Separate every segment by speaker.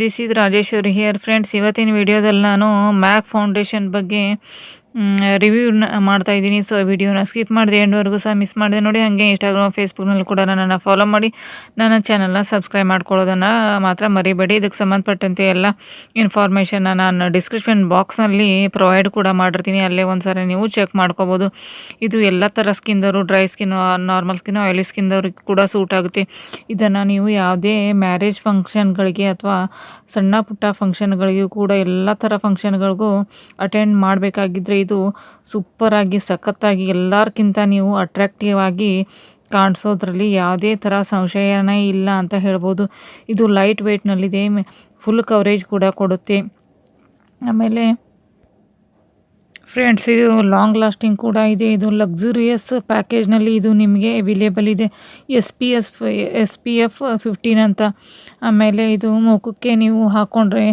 Speaker 1: This is Rajeshwari here friends ಇವತ್ತಿನ ವಿಡಿಯೋದಲ್ಲಿ ನಾನು ಮ್ಯಾಕ್ ಫೌಂಡೇಶನ್ ಬಗ್ಗೆ ರಿವ್ಯೂ ಮಾಡ್ತಾ ಇದ್ದೀನಿ. ಸೊ ವಿಡಿಯೋನ ಸ್ಕಿಪ್ ಮಾಡಿದೆ, ಎಂಡ್ವರೆಗೂ ಸಹ ಮಿಸ್ ಮಾಡಿದೆ. ನೋಡಿ, ಹಾಗೆ ಇನ್ಸ್ಟಾಗ್ರಾಮ್ ಫೇಸ್ಬುಕ್ನಲ್ಲಿ ಕೂಡ ನನ್ನನ್ನು ಫಾಲೋ ಮಾಡಿ, ನನ್ನ ಚಾನಲ್ನ ಸಬ್ಸ್ಕ್ರೈಬ್ ಮಾಡ್ಕೊಳ್ಳೋದನ್ನು ಮಾತ್ರ ಮರಿಬೇಡಿ. ಇದಕ್ಕೆ ಸಂಬಂಧಪಟ್ಟಂತೆ ಎಲ್ಲ ಇನ್ಫಾರ್ಮೇಷನ್ನ ನಾನು ಡಿಸ್ಕ್ರಿಪ್ಷನ್ ಬಾಕ್ಸ್ನಲ್ಲಿ ಪ್ರೊವೈಡ್ ಕೂಡ ಮಾಡಿರ್ತೀನಿ. ಅಲ್ಲೇ ಒಂದು ಸಾರಿ ನೀವು ಚೆಕ್ ಮಾಡ್ಕೋಬೋದು. ಇದು ಎಲ್ಲ ಥರ ಸ್ಕಿನ್ದವರು dry skin normal skin oily ಸ್ಕಿನ್ದವ್ರಿಗೆ ಕೂಡ ಸೂಟ್ ಆಗುತ್ತೆ. ಇದನ್ನು ನೀವು ಯಾವುದೇ ಮ್ಯಾರೇಜ್ ಫಂಕ್ಷನ್ಗಳಿಗೆ ಅಥವಾ ಸಣ್ಣ ಪುಟ್ಟ ಫಂಕ್ಷನ್ಗಳಿಗೂ ಕೂಡ ಎಲ್ಲ ಥರ ಫಂಕ್ಷನ್ಗಳಿಗೂ ಅಟೆಂಡ್ ಮಾಡಬೇಕಾಗಿದ್ದರೆ ಇದು ಸೂಪರಾಗಿ ಸಖತ್ತಾಗಿ ಎಲ್ಲರ್ಕಿಂತ ನೀವು ಅಟ್ರಾಕ್ಟಿವ್ ಆಗಿ ಕಾಣಿಸೋದ್ರಲ್ಲಿ ಯಾವುದೇ ಥರ ಸಂಶಯನೇ ಇಲ್ಲ ಅಂತ ಹೇಳ್ಬೋದು. ಇದು ಲೈಟ್ ವೆಯ್ಟ್ನಲ್ಲಿದೆ ಫುಲ್ ಕವರೇಜ್ ಕೂಡ ಕೊಡುತ್ತೆ. ಆಮೇಲೆ ಫ್ರೆಂಡ್ಸ್ ಇದು ಲಾಂಗ್ ಲಾಸ್ಟಿಂಗ್ ಕೂಡ ಇದೆ. ಇದು ಲಕ್ಸುರಿಯಸ್ ಪ್ಯಾಕೇಜ್ನಲ್ಲಿ ಇದು ನಿಮಗೆ ಅವೈಲೇಬಲ್ ಇದೆ. S P S S P F fifteen ಅಂತ. ಆಮೇಲೆ ಇದು ಮುಖಕ್ಕೆ ನೀವು ಹಾಕ್ಕೊಂಡ್ರೆ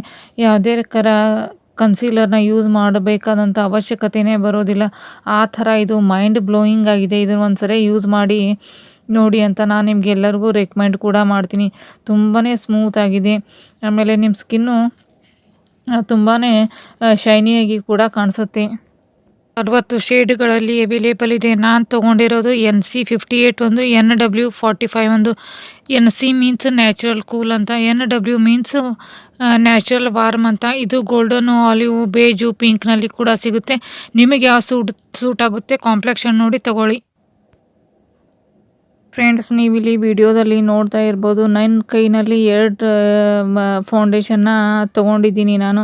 Speaker 1: ಯಾವುದೇ ಥರ ಕನ್ಸೀಲರ್ನ ಯೂಸ್ ಮಾಡಬೇಕಾದಂಥ ಅವಶ್ಯಕತೆಯೇ ಬರೋದಿಲ್ಲ. ಆ ಥರ ಇದು ಮೈಂಡ್ ಬ್ಲೋಯಿಂಗ್ ಆಗಿದೆ. ಇದನ್ನು ಒಂದು ಸರಿ ಯೂಸ್ ಮಾಡಿ ನೋಡಿ ಅಂತ ನಾನು ನಿಮ್ಗೆ ಎಲ್ಲರಿಗೂ ರೆಕಮೆಂಡ್ ಕೂಡ ಮಾಡ್ತೀನಿ. ತುಂಬಾ ಸ್ಮೂತ್ ಆಗಿದೆ. ಆಮೇಲೆ ನಿಮ್ಮ ಸ್ಕಿನ್ನು ತುಂಬಾ ಶೈನಿಯಾಗಿ ಕೂಡ ಕಾಣಿಸುತ್ತೆ. ಅರವತ್ತು ಶೇಡ್ಗಳಲ್ಲಿ ಅವೈಲೇಬಲ್ ಇದೆ. ನಾನು ತೊಗೊಂಡಿರೋದು ಎನ್ ಸಿ ಫಿಫ್ಟಿ ಏಯ್ಟ್ ಒಂದು ಎನ್ ಡಬ್ಲ್ಯೂ ಫಾರ್ಟಿ ಫೈವ್ ಒಂದು. N C means natural cool ಅಂತ. N W means natural warm ಅಂತ. ಇದು ಗೋಲ್ಡನ್ ಆಲಿವ್, ಬೇಜು, ಪಿಂಕ್ನಲ್ಲಿ ಕೂಡ ಸಿಗುತ್ತೆ. ನಿಮಗೆ ಯಾವ ಸೂಟ್ ಸೂಟ್ ಆಗುತ್ತೆ. ಕಾಂಪ್ಲೆಕ್ಷನ್ ನೋಡಿ ತಗೊಳ್ಳಿ. ಫ್ರೆಂಡ್ಸ್, ನೀವಿಲ್ಲಿ ವಿಡಿಯೋದಲ್ಲಿ ನೋಡ್ತಾ ಇರ್ಬೋದು. ನನ್ನ ಕೈನಲ್ಲಿ ಎರಡು ಫೌಂಡೇಶನ್ನ ತೊಗೊಂಡಿದ್ದೀನಿ ನಾನು.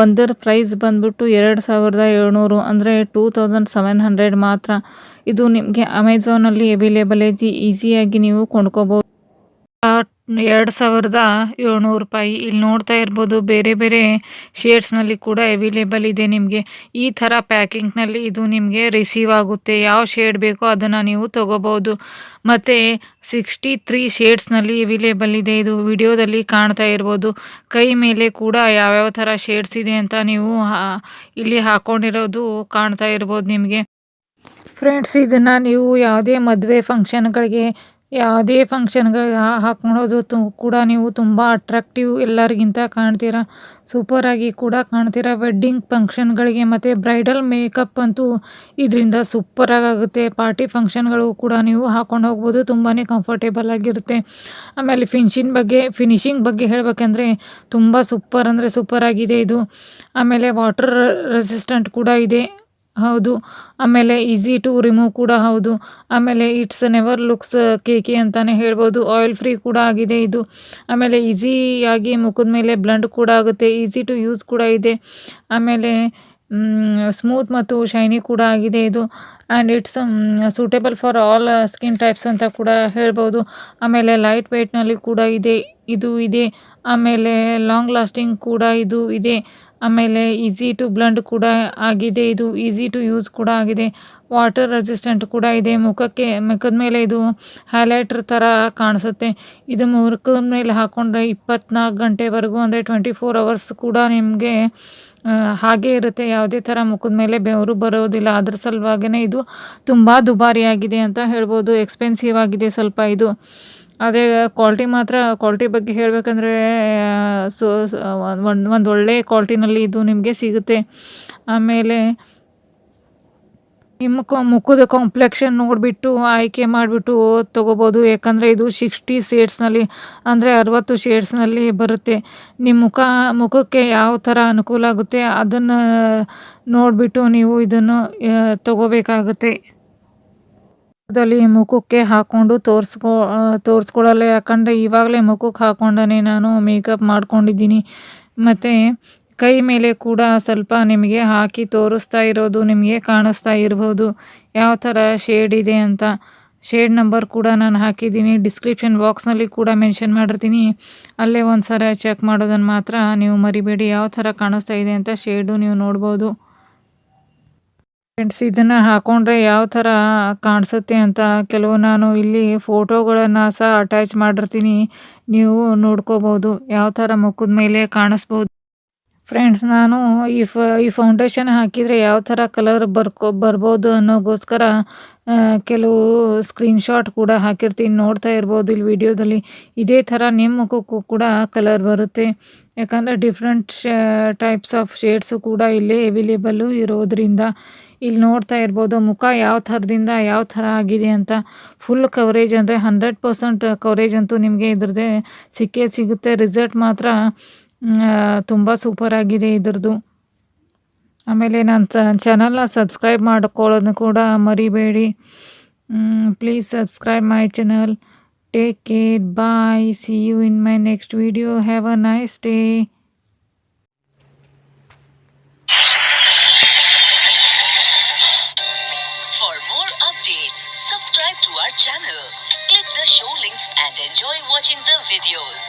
Speaker 1: ಒಂದರ ಪ್ರೈಸ್ ಬಂದ್ಬಿಟ್ಟು ಎರಡು ಸಾವಿರದ ಏಳ್ನೂರು ಅಂದರೆ ಟೂ ತೌಸಂಡ್ ಸೆವೆನ್ ಹಂಡ್ರೆಡ್ ಮಾತ್ರ. ಇದು ನಿಮಗೆ ಅಮೆಝಾನಲ್ಲಿ ಅವೈಲೇಬಲ್ ಐತಿ ಈಸಿಯಾಗಿ ನೀವು ಕೊಂಡ್ಕೋಬೋದು. ಎರಡು ಸಾವಿರದ ಏಳ್ನೂರು ರೂಪಾಯಿ. ಇಲ್ಲಿ ನೋಡ್ತಾ ಇರ್ಬೋದು, ಬೇರೆ ಬೇರೆ ಶೇಡ್ಸ್ನಲ್ಲಿ ಕೂಡ ಅವೈಲೇಬಲ್ ಇದೆ ನಿಮಗೆ. ಈ ಥರ ಪ್ಯಾಕಿಂಗ್ನಲ್ಲಿ ಇದು ನಿಮಗೆ ರಿಸೀವ್ ಆಗುತ್ತೆ. ಯಾವ ಶೇಡ್ ಬೇಕೋ ಅದನ್ನು ನೀವು ತೊಗೋಬೋದು. ಮತ್ತು ಸಿಕ್ಸ್ಟಿ ತ್ರೀ ಶೇಡ್ಸ್ನಲ್ಲಿ ಅವೈಲೇಬಲ್ ಇದೆ. ಇದು ವಿಡಿಯೋದಲ್ಲಿ ಕಾಣ್ತಾ ಇರ್ಬೋದು. ಕೈ ಮೇಲೆ ಕೂಡ ಯಾವ್ಯಾವ ಥರ ಶೇಡ್ಸ್ ಇದೆ ಅಂತ ನೀವು ಇಲ್ಲಿ ಹಾಕ್ಕೊಂಡಿರೋದು ಕಾಣ್ತಾ ಇರ್ಬೋದು ನಿಮಗೆ. ಫ್ರೆಂಡ್ಸ್ ಇದನ್ನು ನೀವು ಯಾವುದೇ ಮದುವೆ ಫಂಕ್ಷನ್ಗಳಿಗೆ ಯಾವುದೇ ಫಂಕ್ಷನ್ಗಳಿಗೆ ಹಾಕ್ಕೊಳೋದು ತು, ಕೂಡ ನೀವು ತುಂಬ ಅಟ್ರಾಕ್ಟಿವ್ ಎಲ್ಲರಿಗಿಂತ ಕಾಣ್ತೀರ. ಸೂಪರಾಗಿ ಕೂಡ ಕಾಣ್ತೀರ. ವೆಡ್ಡಿಂಗ್ ಫಂಕ್ಷನ್ಗಳಿಗೆ ಮತ್ತು ಬ್ರೈಡಲ್ ಮೇಕಪ್ ಅಂತೂ ಇದರಿಂದ ಸೂಪರಾಗಿ ಆಗುತ್ತೆ ಪಾರ್ಟಿ ಫಂಕ್ಷನ್ಗಳು ಕೂಡ ನೀವು ಹಾಕ್ಕೊಂಡು ಹೋಗ್ಬೋದು. ತುಂಬಾ ಕಂಫರ್ಟೇಬಲ್ ಆಗಿರುತ್ತೆ. ಆಮೇಲೆ ಫಿನಿಶಿಂಗ್ ಬಗ್ಗೆ ಫಿನಿಶಿಂಗ್ ಬಗ್ಗೆ ಹೇಳಬೇಕಂದ್ರೆ ತುಂಬ ಸೂಪರ್ ಅಂದರೆ ಸೂಪರಾಗಿದೆ ಇದು. ಆಮೇಲೆ ವಾಟರ್ ರೆಸಿಸ್ಟೆಂಟ್ ಕೂಡ ಇದೆ. ಹೌದು. ಆಮೇಲೆ ಈಸಿ ಟು ರಿಮೂವ್ ಕೂಡ ಹೌದು. ಆಮೇಲೆ ಇಟ್ಸ್ ನೆವರ್ ಲುಕ್ಸ್ ಕೇಕಿ ಅಂತಾನೆ ಹೇಳ್ಬೋದು. ಆಯಿಲ್ ಫ್ರೀ ಕೂಡ ಆಗಿದೆ ಇದು. ಆಮೇಲೆ ಈಸಿಯಾಗಿ ಮುಖದ ಮೇಲೆ ಬ್ಲಂಡ್ ಕೂಡ ಆಗುತ್ತೆ. ಈಸಿ ಟು ಯೂಸ್ ಕೂಡ ಇದೆ. ಆಮೇಲೆ ಸ್ಮೂತ್ ಮತ್ತು ಶೈನಿ ಕೂಡ ಆಗಿದೆ ಇದು. And it's suitable for all skin types ಅಂತ ಕೂಡ ಹೇಳ್ಬೋದು. ಆಮೇಲೆ ಲೈಟ್ ವೆಯ್ಟ್ನಲ್ಲಿ ಕೂಡ ಇದೆ. ಇದು ಇದೆ. ಆಮೇಲೆ ಲಾಂಗ್ ಲಾಸ್ಟಿಂಗ್ ಕೂಡ ಇದು ಇದೆ. ಆಮೇಲೆ ಈಸಿ ಟು ಬ್ಲಂಡ್ ಕೂಡ ಆಗಿದೆ, ಇದು ಈಸಿ ಟು ಯೂಸ್ ಕೂಡ ಆಗಿದೆ. ವಾಟರ್ ರೆಸಿಸ್ಟೆಂಟ್ ಕೂಡ ಇದೆ. ಮುಖಕ್ಕೆ, ಮುಖದ ಮೇಲೆ ಇದು ಹೈಲೈಟರ್ ಥರ ಕಾಣಿಸುತ್ತೆ. ಇದು ಮುಖದ ಮೇಲೆ ಹಾಕ್ಕೊಂಡ್ರೆ ಇಪ್ಪತ್ನಾಲ್ಕು ಗಂಟೆವರೆಗೂ, ಅಂದರೆ ಟ್ವೆಂಟಿ ಫೋರ್ ಅವರ್ಸ್ ಕೂಡ ನಿಮಗೆ ಹಾಗೆ ಇರುತ್ತೆ. ಯಾವುದೇ ಥರ ಮುಖದ ಮೇಲೆ ಬೆವರು ಬರೋದಿಲ್ಲ. ಅದ್ರ ಸಲುವಾಗಿಯೇ ಇದು ತುಂಬ ದುಬಾರಿಯಾಗಿದೆ ಅಂತ ಹೇಳ್ಬೋದು. ಎಕ್ಸ್ಪೆನ್ಸಿವ್ ಆಗಿದೆ ಸ್ವಲ್ಪ ಇದು. ಅದೇ ಕ್ವಾಲಿಟಿ ಮಾತ್ರ ಕ್ವಾಲಿಟಿ ಬಗ್ಗೆ ಹೇಳಬೇಕಂದ್ರೆ, ಸೊ ಒಂದು ಒಂದು ಒಳ್ಳೆಯ ಕ್ವಾಲಿಟಿನಲ್ಲಿ ಇದು ನಿಮಗೆ ಸಿಗುತ್ತೆ. ಆಮೇಲೆ, ನಿಮ್ಮ ಕ, ಮುಖದ ಕಾಂಪ್ಲೆಕ್ಷನ್ ನೋಡಿಬಿಟ್ಟು, ಆಯ್ಕೆ ಮಾಡಿಬಿಟ್ಟು ತೊಗೋಬೋದು. ಯಾಕಂದರೆ ಇದು ಸಿಕ್ಸ್ಟಿ ಶೇಡ್ಸ್ನಲ್ಲಿ ಅಂದರೆ ಅರವತ್ತು ಶೇಡ್ಸ್ನಲ್ಲಿ ಬರುತ್ತೆ. ನಿಮ್ಮ ಮುಖ, ಮುಖಕ್ಕೆ ಯಾವ ಥರ ಅನುಕೂಲ ಆಗುತ್ತೆ, ಅದನ್ನು ನೋಡಿಬಿಟ್ಟು ನೀವು ಇದನ್ನು ತೊಗೋಬೇಕಾಗುತ್ತೆ. ದಲ್ಲಿ ಮುಖಕ್ಕೆ ಹಾಕೊಂಡು ತೋರಿಸ್ಕೊ ತೋರಿಸ್ಕೊಡಲ್ಲ ಯಾಕಂದರೆ ಇವಾಗಲೇ ಮುಖಕ್ಕೆ ಹಾಕ್ಕೊಂಡೇ ನಾನು ಮೇಕಪ್ ಮಾಡ್ಕೊಂಡಿದ್ದೀನಿ. ಮತ್ತು ಕೈ ಮೇಲೆ ಕೂಡ ಸ್ವಲ್ಪ ನಿಮಗೆ ಹಾಕಿ ತೋರಿಸ್ತಾ ಇರೋದು, ನಿಮಗೆ ಕಾಣಿಸ್ತಾ ಇರ್ಬೋದು. ಯಾವ ಥರ ಶೇಡ್ ಇದೆ ಅಂತ. ಶೇಡ್ ನಂಬರ್ ಕೂಡ ನಾನು ಹಾಕಿದ್ದೀನಿ. ಡಿಸ್ಕ್ರಿಪ್ಷನ್ ಬಾಕ್ಸ್ನಲ್ಲಿ ಕೂಡ ಮೆನ್ಷನ್ ಮಾಡಿರ್ತೀನಿ. ಅಲ್ಲೇ ಒಂದು ಸಲ ಚೆಕ್ ಮಾಡೋದನ್ನು ಮಾತ್ರ ನೀವು ಮರಿಬೇಡಿ. ಯಾವ ಥರ ಕಾಣಿಸ್ತಾ ಇದೆ ಅಂತ ಶೇಡು ನೀವು ನೋಡ್ಬೋದು. ಫ್ರೆಂಡ್ಸ್ ಇದನ್ನ ಹಾಕೊಂಡ್ರೆ ಯಾವ ತರ ಕಾಣಿಸುತ್ತೆ ಅಂತ ಕೆಲವು ನಾನು ಇಲ್ಲಿ ಫೋಟೋಗಳನ್ನು ಸಹ ಅಟ್ಯಾಚ್ ಮಾಡಿರ್ತೀನಿ. ನೀವು ನೋಡ್ಕೋಬಹುದು ಯಾವ ತರ ಮುಖದ ಮೇಲೆ ಕಾಣಿಸ್ಬೋದು. ಫ್ರೆಂಡ್ಸ್ ನಾನು ಈ ಫ, ಈ ಫೌಂಡೇಶನ್ ಹಾಕಿದರೆ ಯಾವ ಥರ ಕಲರ್ ಬರ್ಕೊ, ಬರ್ಬೋದು ಅನ್ನೋಗೋಸ್ಕರ ಕೆಲವು ಸ್ಕ್ರೀನ್ಶಾಟ್ ಕೂಡ ಹಾಕಿರ್ತೀನಿ. ನೋಡ್ತಾ ಇರ್ಬೋದು ಇಲ್ಲಿ ವಿಡಿಯೋದಲ್ಲಿ ಇದೇ ಥರ ನಿಮ್ಮ ಮುಖಕ್ಕೂ ಕೂಡ ಕಲರ್ ಬರುತ್ತೆ. ಯಾಕಂದರೆ ಡಿಫ್ರೆಂಟ್ ಟೈಪ್ಸ್ ಆಫ್ ಶೇಡ್ಸು ಕೂಡ ಇಲ್ಲಿ ಅವೈಲೇಬಲ್ಲು ಇರೋದ್ರಿಂದ. ಇಲ್ಲಿ ನೋಡ್ತಾ ಇರ್ಬೋದು ಮುಖ ಯಾವ ಥರದಿಂದ ಯಾವ ಥರ ಆಗಿದೆ ಅಂತ. ಫುಲ್ ಕವರೇಜ್ ಅಂದರೆ ಹಂಡ್ರೆಡ್ ಪರ್ಸೆಂಟ್ ಕವರೇಜ್ ಅಂತೂ ನಿಮಗೆ ಇದ್ರದ್ದೇ ಸಿಕ್ಕೇ ಸಿಗುತ್ತೆ. ರಿಸಲ್ಟ್ ಮಾತ್ರ ತುಂಬ ಸೂಪರ್ ಆಗಿದೆ ಇದ್ರದ್ದು ಆಮೇಲೆ ನನ್ನ ಚಾನಲ್ನ ಸಬ್ಸ್ಕ್ರೈಬ್ ಮಾಡ್ಕೊಳ್ಳೋದನ್ನ ಕೂಡ ಮರಿಬೇಡಿ please subscribe my channel take care bye see you in my next video have a nice day
Speaker 2: For more updates, subscribe to our channel, click the show links and enjoy watching the videos.